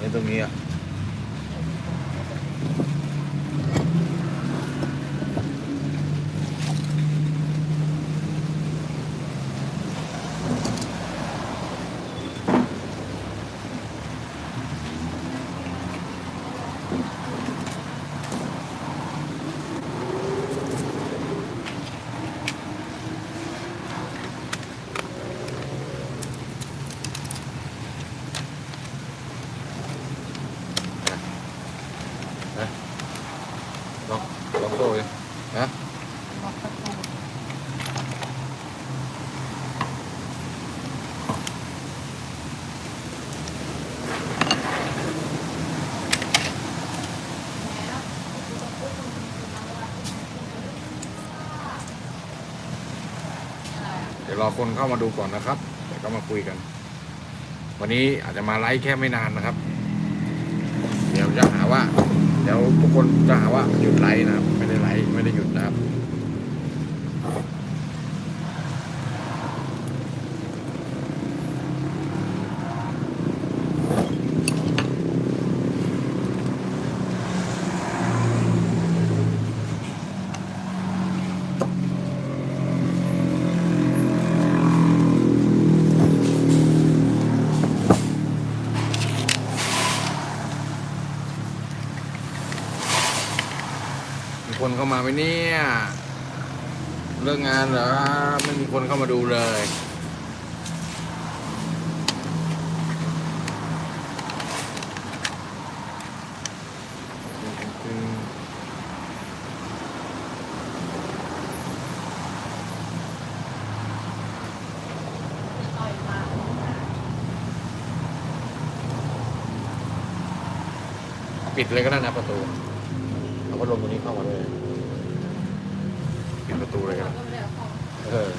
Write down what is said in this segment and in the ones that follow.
นี่ตรงนี้อะ ลองลองโซ่ดิฮะ ล็อกประตู เดี๋ยวรอคนเข้ามาดูก่อนนะครับเดี๋ยวก็มาคุยกัน วันนี้อาจจะมาไลฟ์แค่ไม่นานนะครับ เดี๋ยวจะหาว่า เดี๋ยวทุกคนจะหาว่าหยุดไลฟ์นะครับ ไม่ได้ไลฟ์ไม่ได้หยุดนะครับ เข้ามาไหมเนี่ยเลิกงานเหรอไม่มีคนเข้ามาดูเลยปิดเลยก็ได้นะประตูเอาพัดลมตัวนี้เข้ามาเลยปิดประตูเลยก็ เรา ได้ ก็ไม่ได้เอาของ เออ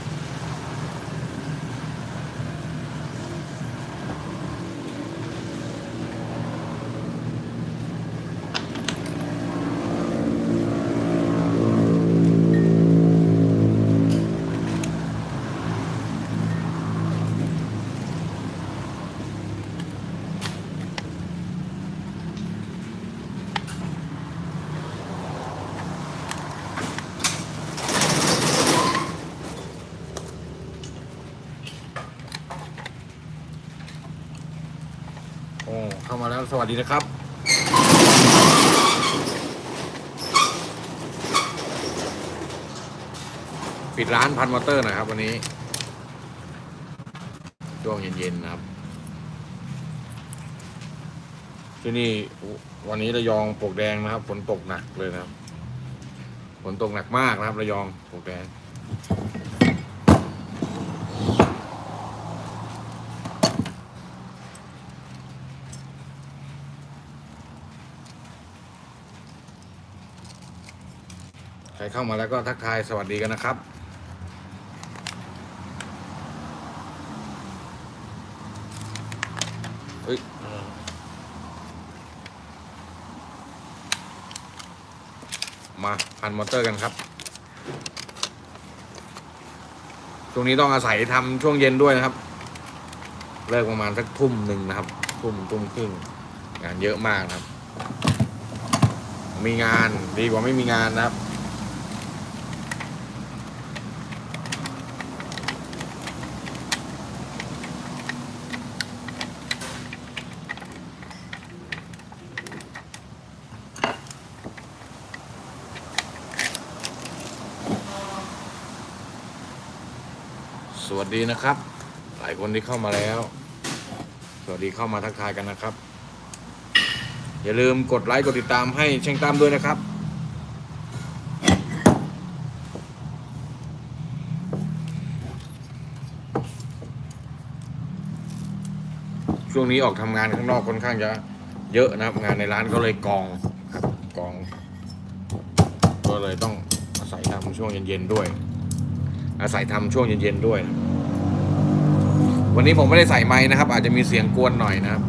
โอ้ เข้ามาแล้วสวัสดีนะครับ ปิดร้านพันมอเตอร์หน่อยครับ วันนี้ช่วงเย็นๆนะครับ ที่นี่วันนี้ระยองปกแดงนะครับฝนตกหนักเลยนะครับฝนตกหนักมากนะครับ ระยองปกแดง เข้ามาแล้วก็ทักทายสวัสดีกันนะครับ เฮ้ยมาพันมอเตอร์กันครับ ช่วงนี้ต้องอาศัยทำช่วงเย็นด้วยนะครับ เลิกประมาณสักทุ่มหนึ่งนะครับ ทุ่มทุ่มครึ่งงานเยอะมากนะครับ มีงานดีกว่าไม่มีงานนะครับ ดีนะครับ หลายคนที่เข้ามาแล้ว สวัสดีเข้ามาทักทายกันนะครับ อย่าลืมกดไลค์กดติดตามให้เช่งตามด้วยนะครับช่วงนี้ออกทำงานข้างนอกค่อนข้างจะเยอะนะครับ งานในร้านก็เลยกองครับกอง ก็เลยต้องอาศัยทำช่วงเย็นๆด้วย อาศัยทำช่วงเย็นๆด้วย วันนี้ผมไม่ได้ใส่ไม้นะครับ อาจจะมีเสียงกวนหน่อยนะครับ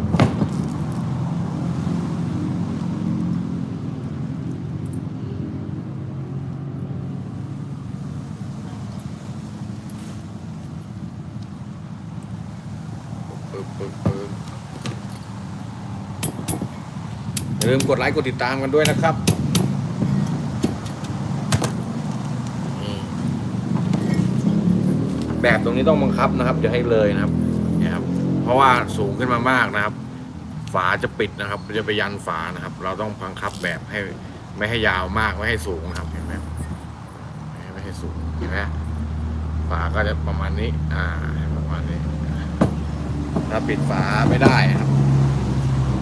อย่าลืมกดไลค์กดติดตามกันด้วยนะครับอืม แบบตรงนี้ต้องบังคับนะครับอย่าให้เลยนะครับเนี่ยครับ เพราะว่าสูงขึ้นมามากนะครับ ฝาจะปิดนะครับ จะไปยันฝานะครับ เราต้องบังคับแบบให้ไม่ให้ยาวมากไม่ให้สูงนะครับเห็นไหมไม่ให้สูงเห็นไหมฝาก็จะประมาณนี้ อ่าประมาณนี้ถ้าปิดฝาไม่ได้ครับ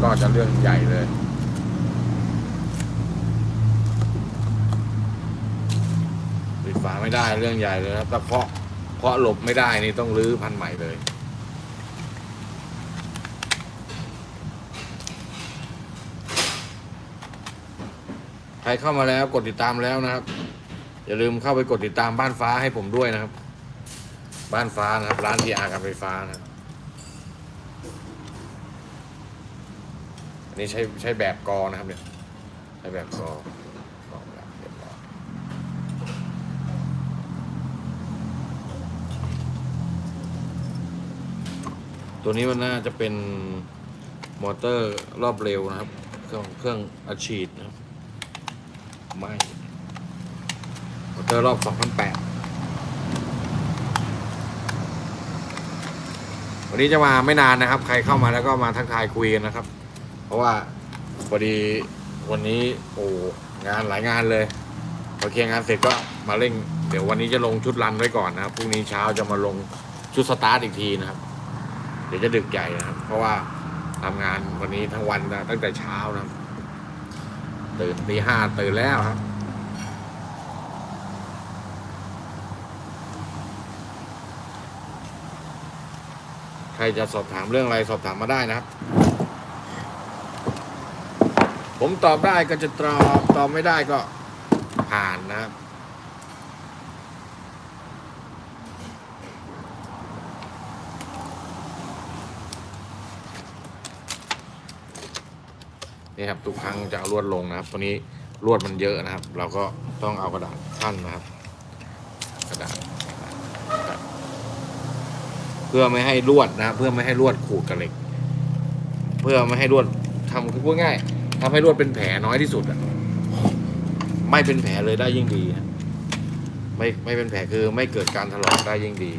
ก็จะเรื่องใหญ่เลยปิดฝาไม่ได้เรื่องใหญ่เลยครับถ้าเคาะ เคาะหลบไม่ได้นี่ต้องรื้อพันใหม่เลยใครเข้ามาแล้วกดติดตามแล้วนะครับ อย่าลืมเข้าไปกดติดตามบ้านฟ้าให้ผมด้วยนะครับ บ้านฟ้านะครับ ร้านทีอาการไฟฟ้านะครับอันนี้ใช้ใช้แบบกอนะครับเนี่ยใช้แบบกอกอแบบเรียบร้อย ตัวนี้มันน่าจะเป็นมอเตอร์รอบเร็วนะครับ เครื่องเครื่องอัดฉีดนะครับไม่มอเตอร์รอบ 2008 วันนี้จะมาไม่นานนะครับ ใครเข้ามาแล้วก็มาทักทายคุยกันนะครับ เพราะว่าพอดีวันนี้โอ้งานหลายงานเลยพอเคลียร์งานเสร็จก็มาเร่ง เดี๋ยววันนี้จะลงชุดรันไว้ก่อนนะครับพรุ่งนี้เช้าจะมาลงชุดสตาร์ทอีกทีนะครับ เดี๋ยวจะดึกใหญ่นะครับ เพราะว่าทำงานวันนี้ทั้งวันนะตั้งแต่เช้านะครับตื่นตีห้าตื่นแล้วครับใครจะสอบถามเรื่องอะไรสอบถามมาได้นะครับ ผมตอบได้ก็จะตอบตอบไม่ได้ก็ผ่านนะครับ นี่ครับทุกครั้งจะเอาลวดลงนะครับ ตัวนี้ลวดมันเยอะนะครับ เราก็ต้องเอากระดาษขั้นนะครับ กระดาษเพื่อไม่ให้ลวดนะเพื่อไม่ให้ลวดขูดกับเหล็ก เพื่อไม่ให้ลวดทำคือพูดง่ายทำให้ลวดเป็นแผลน้อยที่สุดอะไม่เป็นแผลเลยได้ยิ่งดี ไม่ไม่เป็นแผลคือไม่เกิดการถลอกได้ยิ่งดี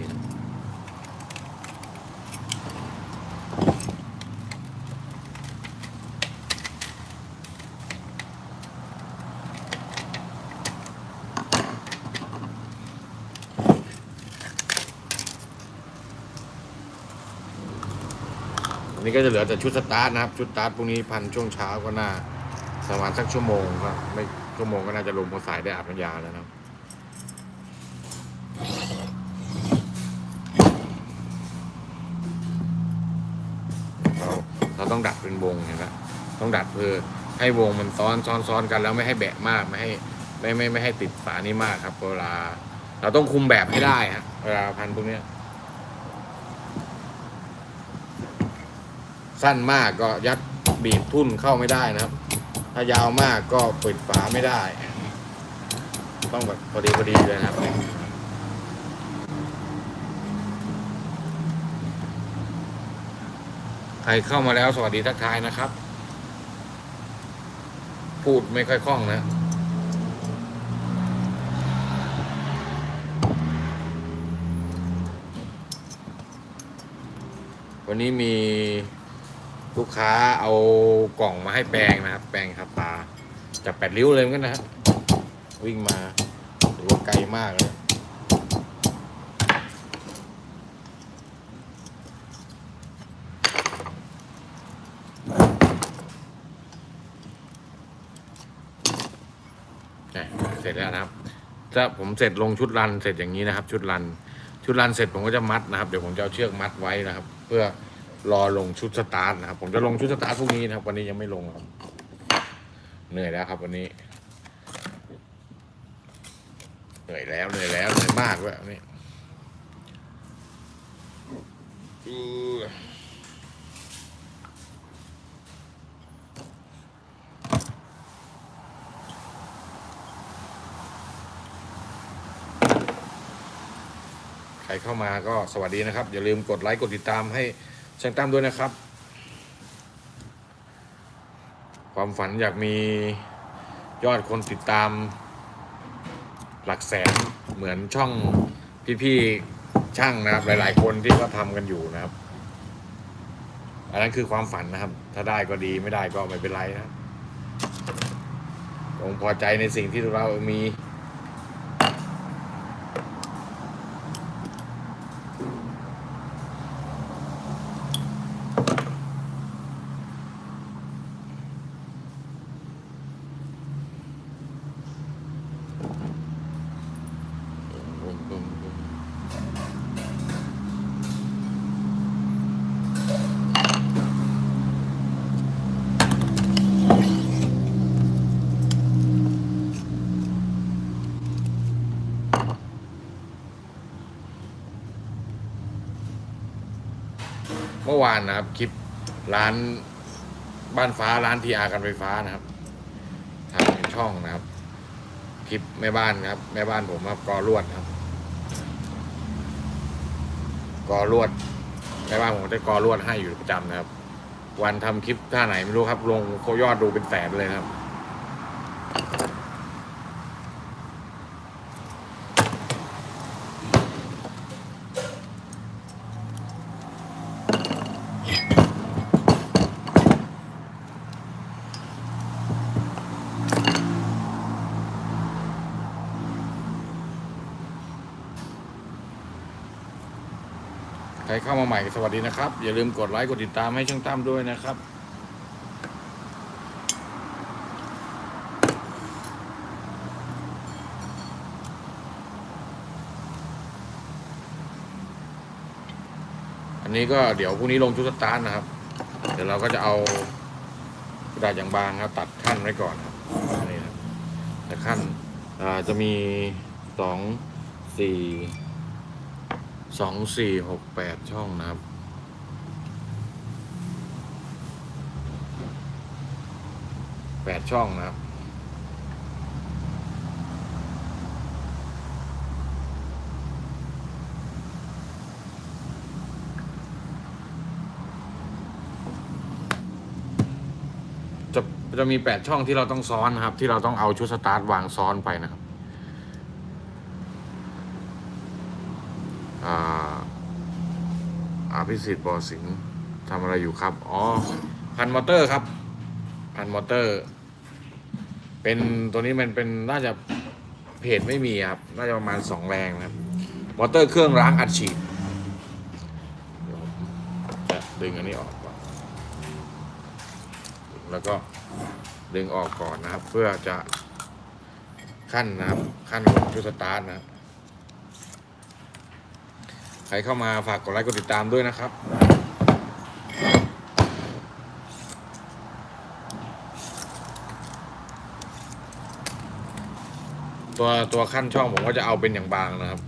อันนี้ก็จะเหลือแต่ชุดสตาร์ทนะครับ ชุดสตาร์ทพวกนี้พันช่วงเช้าก็น่าประมาณสักชั่วโมงครับไม่ชั่วโมงก็น่าจะลงพอสายได้อาบน้ำยาแล้วนะครับเราเราต้องดัดเป็นวงเห็นไหมต้องดัดเพื่อให้วงมันซ้อนซ้อนซ้อนกันแล้วไม่ให้แบะมากไม่ให้ไม่ไม่ไม่ให้ติดฝานี้มากครับ เวลา เราต้องคุมแบบให้ได้ฮะเวลาพันพวกเนี้ย สั้นมากก็ยัดบีบทุ่นเข้าไม่ได้นะครับ ถ้ายาวมากก็ปิดฝาไม่ได้ ต้องแบบพอดีพอดีเลยนะครับใครเข้ามาแล้วสวัสดีทักทายนะครับ พูดไม่ค่อยคล่องนะวันนี้มี ลูกค้าเอากล่องมาให้แปลงนะครับ แปลงครับปลาจากแปดริ้วเลยมือนกันนะครับวิ่งมาถือว่าไกลมากเลยเสร็จแล้วนะครับถ้าผมเสร็จลงชุดรันเสร็จอย่างนี้นะครับ ชุดรัน ชุดรันเสร็จผมก็จะมัดนะครับ เดี๋ยวผมจะเอาเชือกมัดไว้นะครับ เพื่อ รอลงชุดสตาร์ทนะครับ ผมจะลงชุดสตาร์ทพรุ่งนี้นะครับ วันนี้ยังไม่ลงครับ เหนื่อยแล้วครับวันนี้ เหนื่อยแล้วเหนื่อยแล้วเหนื่อยมากด้วยวันนี้ใครเข้ามาก็สวัสดีนะครับ อย่าลืมกดไลค์กดติดตามให้ เช่างตั้มด้วยนะครับ ความฝันอยากมียอดคนติดตาม หลักแสนเหมือนช่องพี่ๆช่างนะครับ หลาย ๆ คนที่ก็ทำกันอยู่นะครับ อันนั้นคือความฝันนะครับ ถ้าได้ก็ดีไม่ได้ก็ไม่เป็นไรนะคงพอใจในสิ่งที่เรามี เมื่ อวานนะครับคลิปร้านบ้านฟ้าร้านทีอากันไฟฟ้านะครับทางช่องนะครับ คลิปแม่บ้านครับ แม่บ้านผมครับกอรวดครับกอรวดแม่บ้านผมจะกอรวดให้อยู่ประจำนะครับ วันทำคลิปท่าไหนไม่รู้ครับ ลงโคยอดดูเป็นแสนเลยครับ ครเข้ามาใหม่สวัสดีนะครับ อย่าลืมกดไลค์กดติดตามให้ช่างตั้มด้วยนะครับอันนี้ก็เดี๋ยวพรุ่งนี้ลงชุดสตาร์ทนะครับ เดี๋ยวเราก็จะเอากระดาษอย่างบางครับ ตัดขั้นไว้ก่อนครับนี่ครับแต่ขั้นจะมีสองสี่ สองสี่หกแปดช่องนะครับ แปดช่องนะครับ จะจะมีแปดช่องที่เราต้องซ้อนนะครับ ที่เราต้องเอาชุดสตาร์ทวางซ้อนไปนะครับ อ่า อาภิสิทธิ์บอสิงห์ทำอะไรอยู่ครับ อ๋อ พันมอเตอร์ครับ พันมอเตอร์ เป็นตัวนี้มันเป็นน่าจะเพจไม่มีครับ น่าจะประมาณสองแรงนะครับ มอเตอร์เครื่องล้างอัดฉีดจะดึงอันนี้ออกก่อน แล้วก็ดึงออกก่อนนะครับ เพื่อจะขั้นนะครับ ขั้นของชุดสตาร์ทนะครับ ใครเข้ามาฝากกดไลค์กดติดตามด้วยนะครับ ตัวตัวขั้นช่องผมก็จะเอาเป็นอย่างบางนะครับ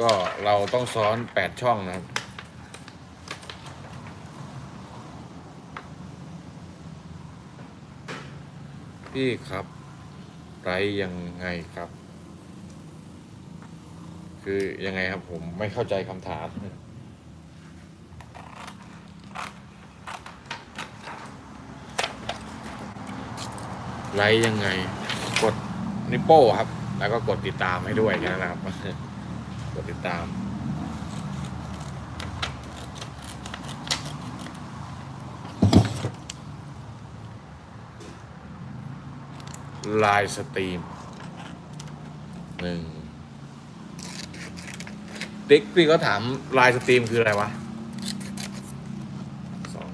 ก็เราต้องซ้อนแปดช่องนะครับ พี่ครับ ไรยังไงครับ คือยังไงครับผมไม่เข้าใจคำถามไลค์ยังไง กดนิปโป้ครับ แล้วก็กดติดตามให้ด้วยนะครับ กดติดตาม ไลน์สตรีมหนึ่งติ๊กพี่ก็ถามไลน์สตรีมคืออะไรวะสอง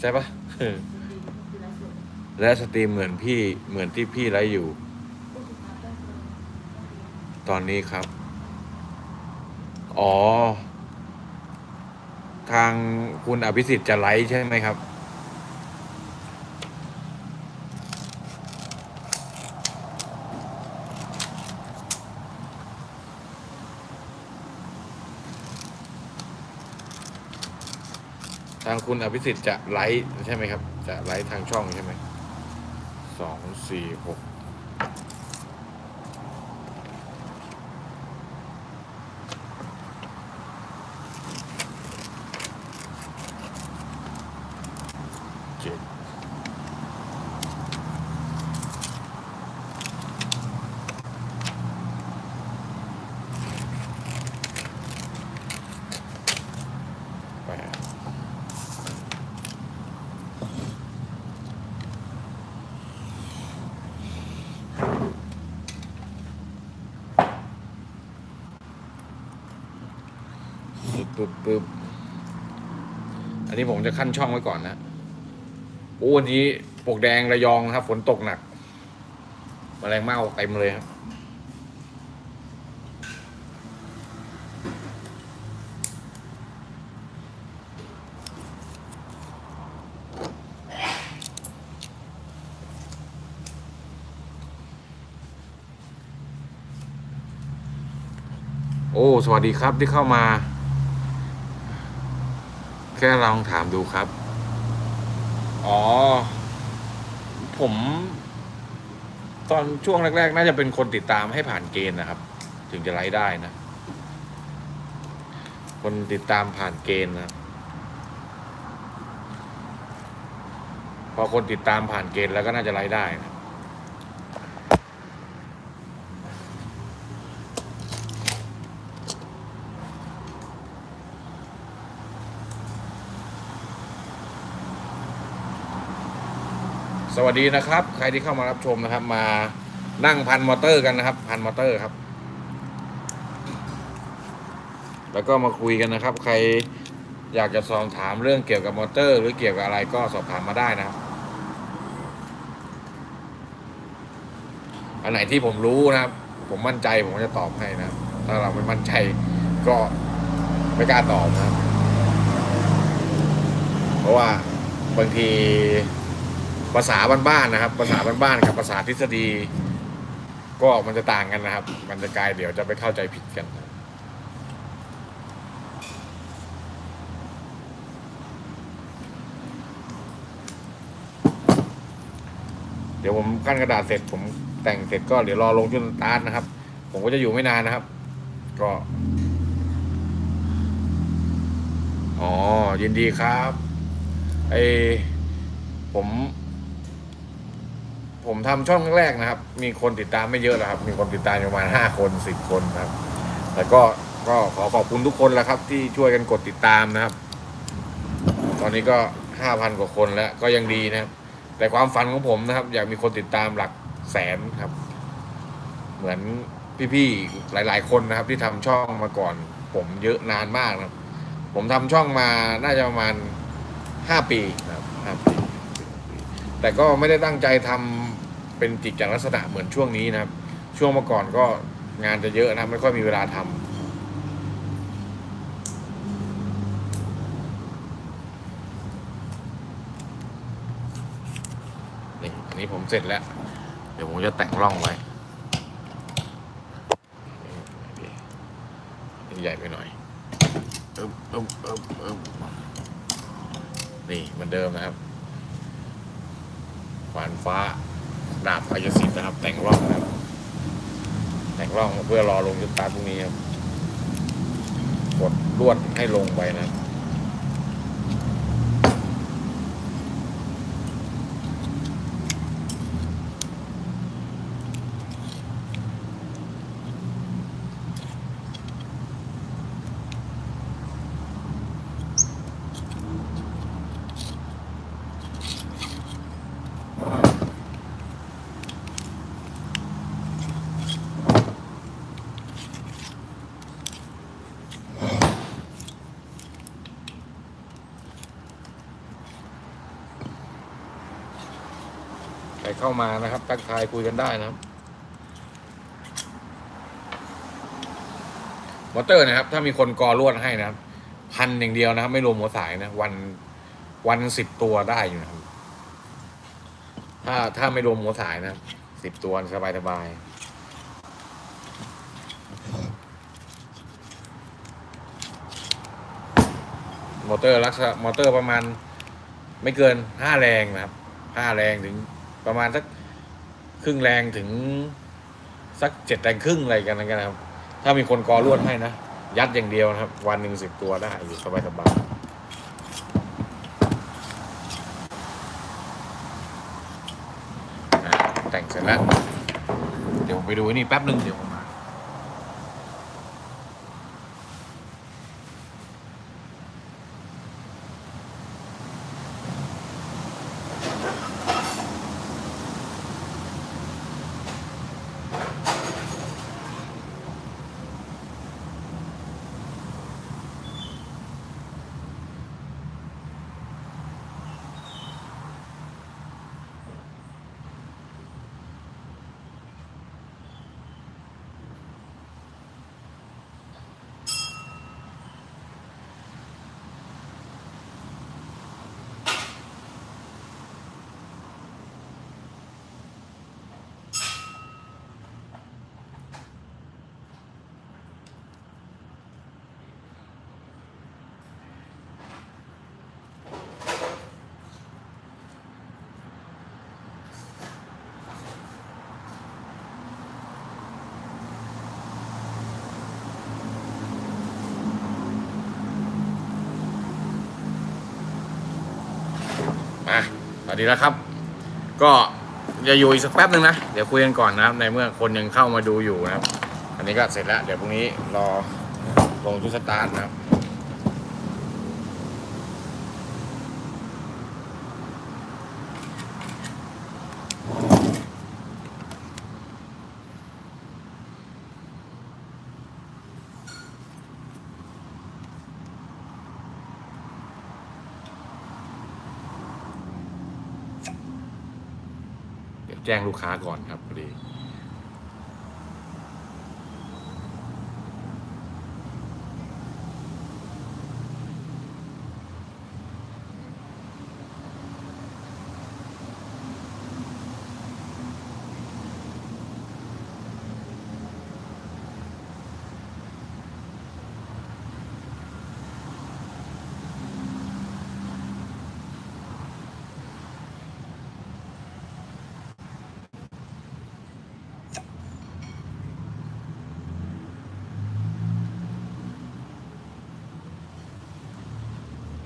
ใช่ปะและสตรีมเหมือนพี่เหมือนที่พี่ไลฟ์อยู่ ตอนนี้ครับ อ๋อ ทางคุณอภิสิทธิ์จะไลฟ์ใช่ไหมครับ ทางคุณอภิสิทธิ์จะไลฟ์ใช่ไหมครับ จะไลฟ์ทางช่องใช่ไหมสองสี่หกเจ็ดแปด ปึ๊บปึ๊บปึ๊บอันนี้ผม จะขั้นช่องไว้ก่อนนะโอ้วันนี้ปกแดงระยองนะครับ ฝนตกหนักมแมลงเม่าเต็มเลยครับโอ้ สวัสดีครับที่เข้ามา ค่ลองถามดูครับ อ๋อ ผม ตอนช่วงแรก ๆ น่าจะเป็นคนติดตามให้ผ่านเกณฑ์นะครับ ถึงจะไลฟ์ได้นะ คนติดตามผ่านเกณฑ์นะพอคนติดตามผ่านเกณฑ์แล้วก็น่าจะไลฟ์ได้นะ สวัสดีนะครับ ใครที่เข้ามารับชมนะครับ มานั่งพันมอเตอร์กันนะครับ พันมอเตอร์ครับ แล้วก็มาคุยกันนะครับ ใครอยากจะสอบถามเรื่องเกี่ยวกับมอเตอร์ หรือเกี่ยวกับอะไรก็สอบถามมาได้นะครับ อันไหนที่ผมรู้นะครับ ผมมั่นใจผมจะตอบให้นะถ้าเราไม่มั่นใจก็ไม่กล้าตอบนะครับ เพราะว่าบางที ภาษาบ้านๆนะครับ ภาษาบ้านๆกับภาษาทฤษฎี ก็มันจะต่างกันนะครับ มันจะกลายเดี๋ยวจะไปเข้าใจผิดกันเดี๋ยวผมกั้นกระดาษเสร็จผมแต่งเสร็จก็เดี๋ยวรอลงชุดสตาร์ทนะครับ ผมก็จะอยู่ไม่นานนะครับ ก็อ๋อยินดีครับไอผม ผมทำช่องแรกนะครับ มีคนติดตามไม่เยอะนะครับ มีคนติดตามประมาณห้าคนสิบคนครับ แต่ก็ก็ขอขอบคุณทุกคนแล้วครับ ที่ช่วยกันกดติดตามนะครับ ตอนนี้ก็ห้าพันกว่าคนแล้วก็ยังดีนะครับ แต่ความฝันของผมนะครับ อยากมีคนติดตามหลักแสนครับ เหมือนพี่ๆหลาย ๆ คนนะครับ ที่ทำช่องมาก่อน ผมเยอะนานมากนะครับ ผมทำช่องมาน่าจะประมาณห้าปีนะครับห้าปีแต่ก็ไม่ได้ตั้งใจทำ เป็นกิจลักษณะเหมือนช่วงนี้นะครับ ช่วงเมื่อก่อนก็งานจะเยอะนะไม่ค่อยมีเวลาทำนี่อันนี้ผมเสร็จแล้ว เดี๋ยวผมจะแต่งร่องไว้ ใหญ่ไปหน่อยอึบอึบอึบอึบนี่เหมือนเดิมนะครับขวานฟ้า ดาบพยสิทธิ์นะครับ แต่งร่องนะครับ แต่งร่องเพื่อรอลงจุดตาทพรุ่งนี้ครับกดลวดให้ลงไปนะครับ เข้ามานะครับ ทักทายคุยกันได้นะครับมอเตอร์นะครับ ถ้ามีคนกอลวดให้นะครับ พันอย่างเดียวนะครับ ไม่รวมหัวสายนะ วันวันสิบตัวได้อยู่นะครับ ถ้าถ้าไม่รวมหัวสายนะสิบตัวสบายสบายมอเตอร์ลักษณะมอเตอร์ประมาณไม่เกินห้าแรงนะครับห้าแรงถึง ประมาณสักครึ่งแรงถึงสักเจ็ดแรงครึ่งอะไรกันนะครับ ถ้ามีคนกอรวดให้นะ ยัดอย่างเดียวนะครับ วันหนึ่งสิบตัวได้อยู่สบายสบายๆแต่งเสร็จแล้ว เดี๋ยวผมไปดูนี่แป๊บหนึ่งเดี๋ยวผมมา มา สวัสดีแล้วครับ ก็จะอยู่อีกสักแป๊บหนึ่งนะ เดี๋ยวคุยกันก่อนนะครับ ในเมื่อคนยังเข้ามาดูอยู่นะครับ อันนี้ก็เสร็จแล้ว เดี๋ยวพรุ่งนี้รอลงชุดสตาร์ทนะครับ แจ้งลูกค้าก่อนครับพอดี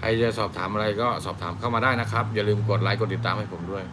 ครจะสอบถามอะไรก็สอบถามเข้ามาได้นะครับ อย่าลืมกดไลค์กดติดตามให้ผมด้วย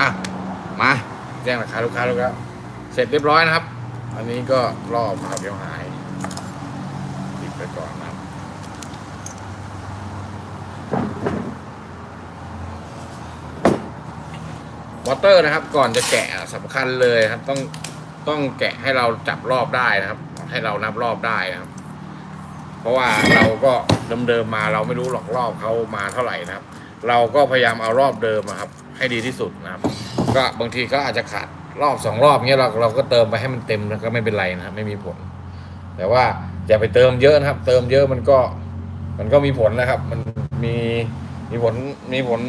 อะมาแจ้งราคาลูกค้าแล้วครับเสร็จเรียบร้อยนะครับ อันนี้ก็รอบนะครับเดี๋ยวหายปิดไปก่อนนะวอเตอร์นะครับ ก่อนจะแกะอะสำคัญเลยครับ ต้องต้องแกะให้เราจับรอบได้นะครับ ให้เรานับรอบได้นะครับ เพราะว่าเราก็เดิมๆมาเราไม่รู้หรอกรอบเขามาเท่าไหร่นะครับ เราก็พยายามเอารอบเดิมอะครับ ให้ดีที่สุดนะครับ ก็บางทีก็อาจจะขาดรอบสองรอบเงี้ยเราเราก็เติมไปให้มันเต็มแล้วก็ไม่เป็นไรนะครับ ไม่มีผล แต่ว่าอย่าไปเติมเยอะนะครับ เติมเยอะมันก็มันก็มีผลนะครับ มันมีมีผลมีผล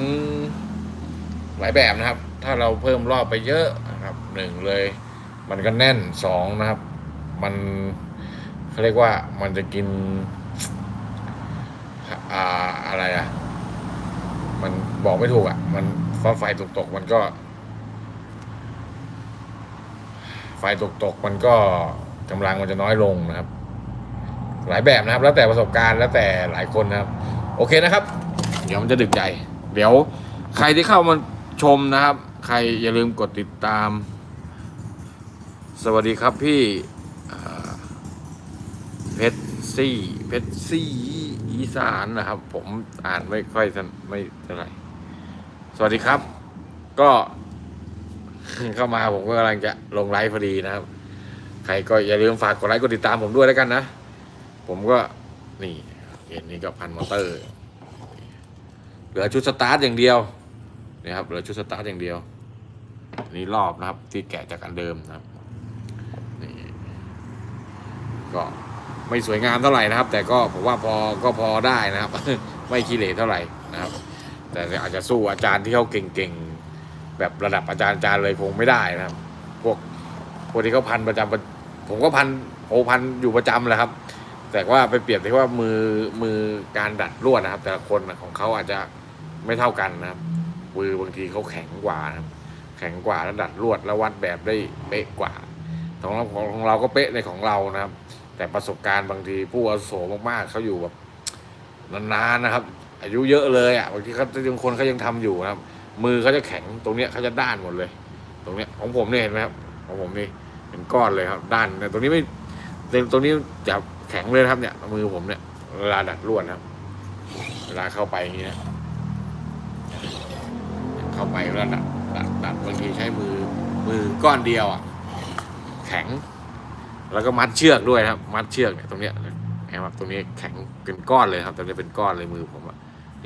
หลายแบบนะครับ ถ้าเราเพิ่มรอบไปเยอะนะครับหนึ่งเลย มันก็แน่นสองนะครับ มันเขาเรียกว่ามันจะกินอ่าอะไรอะ มันบอกไม่ถูกอะ มัน ฟ้าไฟตกตกมันก็ ไฟตกตกมันก็กำลังมันจะน้อยลงนะครับ หลายแบบนะครับ แล้วแต่ประสบการณ์แล้วแต่หลายคนนะครับ โอเคนะครับ เดี๋ยวมันจะดึกใจ เดี๋ยวใครที่เข้ามาชมนะครับ ใครอย่าลืมกดติดตาม สวัสดีครับพี่เพชรซี่เพชรซี่อีสานนะครับ ผมอ่านไม่ค่อยทันไม่เท่าไหร่ สวัสดีครับ ก็เข้ามาผมก็กำลังจะลงไลฟ์พอดีนะครับ ใครก็อย่าลืมฝากกดไลค์กดติดตามผมด้วยแล้วกันนะ ผมก็นี่เห็นนี่ก็พันมอเตอร์ เหลือชุดสตาร์ทอย่างเดียวนี่ครับเหลือชุดสตาร์ทอย่างเดียวนนี่รอบนะครับ ที่แกะจากอันเดิมนะครับนี่ก็ไม่สวยงามเท่าไหร่นะครับ แต่ก็ผมว่าพอก็พอได้นะครับ ไม่ขี้เหร่เท่าไหร่นะครับ แต่อาจจะสู้อาจารย์ที่เขาเก่งๆแบบระดับอาจารย์อาจารย์เลยคงไม่ได้นะครับ พวกพวกที่เขาพันประจำผมก็พันโอพันอยู่ประจำแหละครับ แต่ว่าไปเปรียบที่ว่ามือมือการดัดลวดนะครับ แต่ละคนของเขาอาจจะไม่เท่ากันนะครับมือบางทีเขาแข็งกว่านะครับ แข็งกว่าแล้วดัดลวดแล้ววัดแบบได้เป๊ะกว่า ของเราของเราก็เป๊ะในของเรานะครับ แต่ประสบการณ์บางทีผู้อาวุโสมากๆเขาอยู่แบบนานๆนะครับ อายุเยอะเลยอะบางทีเขาบางคนเขายังทำอยู่นะครับ มือเขาจะแข็งตรงเนี้ยเขาจะด้านหมดเลย ตรงเนี้ยของผมเนี่ยเห็นไหมครับของผมนี่เป็นก้อนเลยครับ ด้านเนี่ยตรงนี้ไม่ตรงนี้จะแข็งเลยครับเนี่ย มือผมเนี่ยเวลาดัดลวดครับ เวลาเข้าไปอย่างนี้นะเข้าไปเวลาดัดดัดดัดบางทีใช้มือมือก้อนเดียวอะแข็ง แล้วก็มัดเชือกด้วยครับ มัดเชือกเนี่ยตรงเนี้ยนะครับตรงนี้แข็งเป็นก้อนเลยครับตรงนี้เป็นก้อนเลยมือผมอะ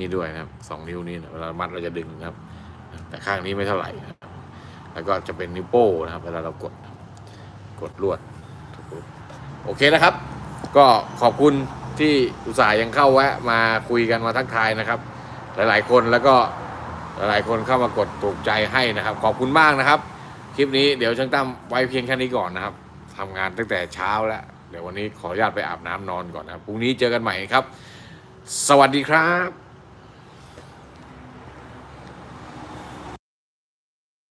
นี่ด้วยนะครับสองนิ้วนี้เวลามัดเราจะดึงนะครับ แต่ข้างนี้ไม่เท่าไหร่นะครับแล้วก็จะเป็นนิ้วโป้นะครับ เวลาเรากดกดลวด โอเคนะครับ ก็ขอบคุณที่อุตส่าห์ยังเข้าแวะมาคุยกันมาทักทายนะครับ หลายๆ คนแล้วก็หลายๆคนเข้ามากดถูกใจให้นะครับ ขอบคุณมากนะครับ คลิปนี้เดี๋ยวช่างตั้มไว้เพียงแค่นี้ก่อนนะครับทำงานตั้งแต่เช้าแล้ว เดี๋ยววันนี้ขออนุญาตไปอาบน้ำนอนก่อนนะครับพรุ่งนี้เจอกันใหม่ครับ สวัสดีครับ